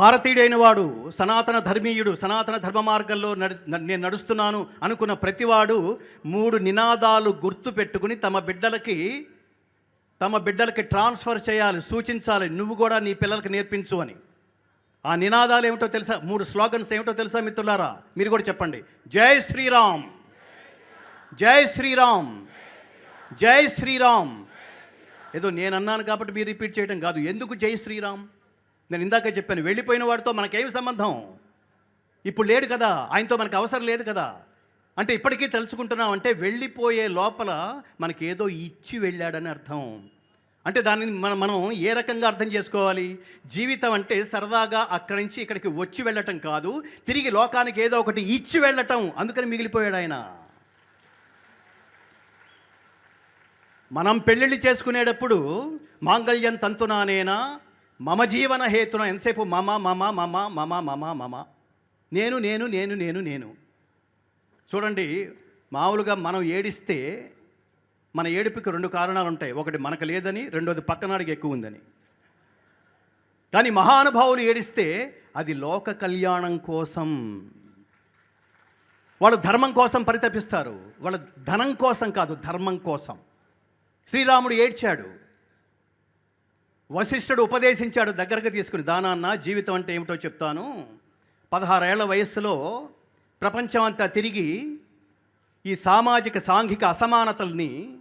భారతీయుడైన వాడు సనాతన ధర్మీయుడు సనాతన ధర్మ మార్గంలో నడు నేను నడుస్తున్నాను అనుకున్న ప్రతివాడు మూడు నినాదాలు గుర్తు పెట్టుకుని తమ బిడ్డలకి తమ బిడ్డలకి ట్రాన్స్ఫర్ చేయాలి సూచించాలి నువ్వు కూడా నీ పిల్లలకి నేర్పించు అని. ఆ నినాదాలు ఏమిటో తెలుసా? మూడు స్లోగన్స్ ఏమిటో తెలుసా మిత్రులారా? మీరు కూడా చెప్పండి. జై శ్రీరామ్. జై శ్రీరామ్. జై శ్రీరామ్. ఏదో నేను అన్నాను కాబట్టి మీరు రిపీట్ చేయడం కాదు. ఎందుకు జై శ్రీరామ్? నేను ఇందాక చెప్పాను వెళ్ళిపోయిన వాడితో మనకేమి సంబంధం? ఇప్పుడు లేడు కదా ఆయనతో మనకు అవసరం లేదు కదా. అంటే ఇప్పటికీ తెలుసుకుంటున్నాం అంటే వెళ్ళిపోయే లోపల మనకి ఏదో ఇచ్చి వెళ్ళాడని అర్థం. అంటే దానిని మనం మనం ఏ రకంగా అర్థం చేసుకోవాలి? జీవితం అంటే సరదాగా అక్కడి నుంచి ఇక్కడికి వచ్చి వెళ్ళటం కాదు తిరిగి లోకానికి ఏదో ఒకటి ఇచ్చి వెళ్ళటం. అందుకని మిగిలిపోయాడు ఆయన. మనం పెళ్ళిళ్ళు చేసుకునేటప్పుడు మాంగళ్యం తంతునానేనా? మమ జీవన హేతున ఎంతసేపు మమ మమ మమ మమ మమ మమ. నేను నేను నేను నేను నేను. చూడండి మామూలుగా మనం ఏడిస్తే మన ఏడుపుకి రెండు కారణాలు ఉంటాయి ఒకటి మనకు లేదని రెండోది పక్కనాడికి ఎక్కువ ఉందని. కానీ మహానుభావులు ఏడిస్తే అది లోక కళ్యాణం కోసం. వాళ్ళు ధర్మం కోసం పరితపిస్తారు. వాళ్ళ ధనం కోసం కాదు ధర్మం కోసం. శ్రీరాముడు ఏడ్చాడు. వశిష్ఠుడు ఉపదేశించాడు దగ్గరకు తీసుకుని దానాన్న జీవితం అంటే ఏమిటో చెప్తాను. పదహారేళ్ళ వయస్సులో ప్రపంచం అంతా తిరిగి ఈ సామాజిక సాంఘిక అసమానతల్ని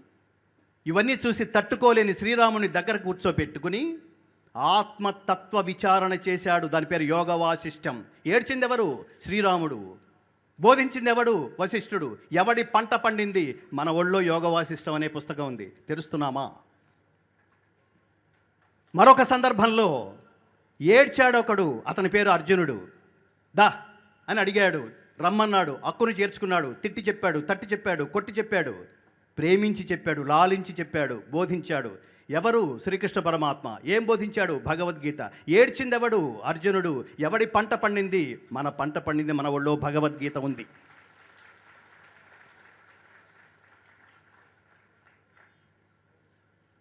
ఇవన్నీ చూసి తట్టుకోలేని శ్రీరాముని దగ్గర కూర్చోపెట్టుకుని ఆత్మతత్వ విచారణ చేశాడు. దాని పేరు యోగ వాసిష్టం ఏడ్చిందెవరు? శ్రీరాముడు. బోధించిందెవడు? వశిష్ఠుడు. ఎవడి పంట పండింది? మన ఒళ్ళో యోగ వాసిష్టం అనే పుస్తకం ఉంది. తెలుస్తున్నామా మరొక సందర్భంలో ఏడ్చాడు ఒకడు అతని పేరు అర్జునుడు. దా అని అడిగాడు రమ్మన్నాడు అక్కును చేర్చుకున్నాడు తిట్టి చెప్పాడు తట్టి చెప్పాడు కొట్టి చెప్పాడు ప్రేమించి చెప్పాడు లాలించి చెప్పాడు బోధించాడు. ఎవరు? శ్రీకృష్ణ పరమాత్మ. ఏం బోధించాడు? భగవద్గీత. ఏడ్చిందెవడు? అర్జునుడు. ఎవడి పంట పండింది? మన పంట పండింది మన ఒళ్ళో భగవద్గీత ఉంది.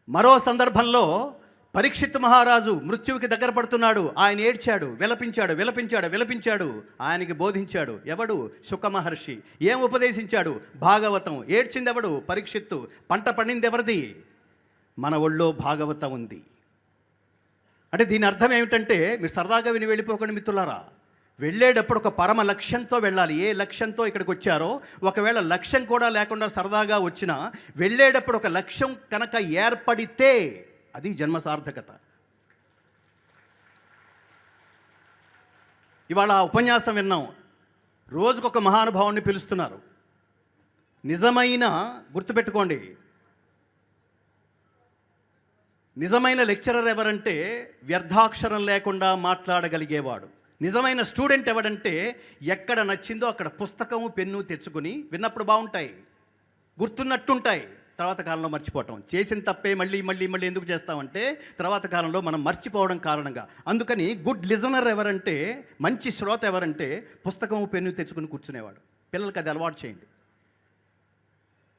మరో సందర్భంలో పరీక్షిత్ మహారాజు మృత్యువుకి దగ్గర పడుతున్నాడు. ఆయన ఏడ్చాడు విలపించాడు విలపించాడు విలపించాడు. ఆయనకి బోధించాడు ఎవడు? శుక మహర్షి ఏం ఉపదేశించాడు? భాగవతం. ఏడ్చిందెవడు? పరీక్షిత్తు. పంట పండింది ఎవరిది మన ఒళ్ళో భాగవతం ఉంది. అంటే దీని అర్థం ఏమిటంటే మీరు సరదాగా విని వెళ్ళిపోకండి మిత్రులారా. వెళ్ళేటప్పుడు ఒక పరమ లక్ష్యంతో వెళ్ళాలి. ఏ లక్ష్యంతో ఇక్కడికి వచ్చారో ఒకవేళ లక్ష్యం కూడా లేకుండా సరదాగా వచ్చినా వెళ్ళేటప్పుడు ఒక లక్ష్యం కనుక ఏర్పడితే అది జన్మ సార్థకత ఇవాళ ఆ ఉపన్యాసం విన్నాం. రోజుకొక మహానుభావుని పిలుస్తున్నారు. నిజమైన గుర్తుపెట్టుకోండి. నిజమైన లెక్చరర్ ఎవరంటే వ్యర్థాక్షరం లేకుండా మాట్లాడగలిగేవాడు. నిజమైన స్టూడెంట్ ఎవడంటే ఎక్కడ నచ్చిందో అక్కడ పుస్తకము పెన్ను తెచ్చుకుని విన్నప్పుడు బాగుంటాయి గుర్తున్నట్టుంటాయి. తర్వాత కాలంలో మర్చిపోవటం. చేసిన తప్పే మళ్ళీ మళ్ళీ మళ్ళీ ఎందుకు చేస్తామంటే తర్వాత కాలంలో మనం మర్చిపోవడం కారణంగా. అందుకని గుడ్ లిజనర్ ఎవరంటే మంచి శ్రోత ఎవరంటే పుస్తకం పెన్ను తెచ్చుకుని కూర్చునేవాడు. పిల్లలకి అది అలవాటు చేయండి.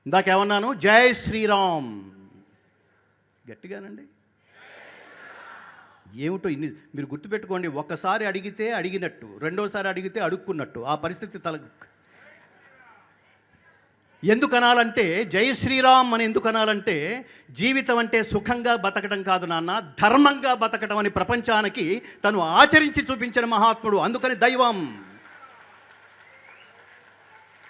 ఇందాకేమన్నాను? జై శ్రీరామ్. గట్టిగానండి. ఏమిటో ఇన్ని మీరు గుర్తుపెట్టుకోండి. ఒక్కసారి అడిగితే అడిగినట్టు రెండోసారి అడిగితే అడుక్కున్నట్టు. ఆ పరిస్థితి తల ఎందుకు అనాలంటే జై శ్రీరామ్ అని ఎందుకు అనాలంటే జీవితం అంటే సుఖంగా బతకడం కాదు నాన్న ధర్మంగా బతకడం అని ప్రపంచానికి తను ఆచరించి చూపించిన మహాత్ముడు అందుకని దైవం.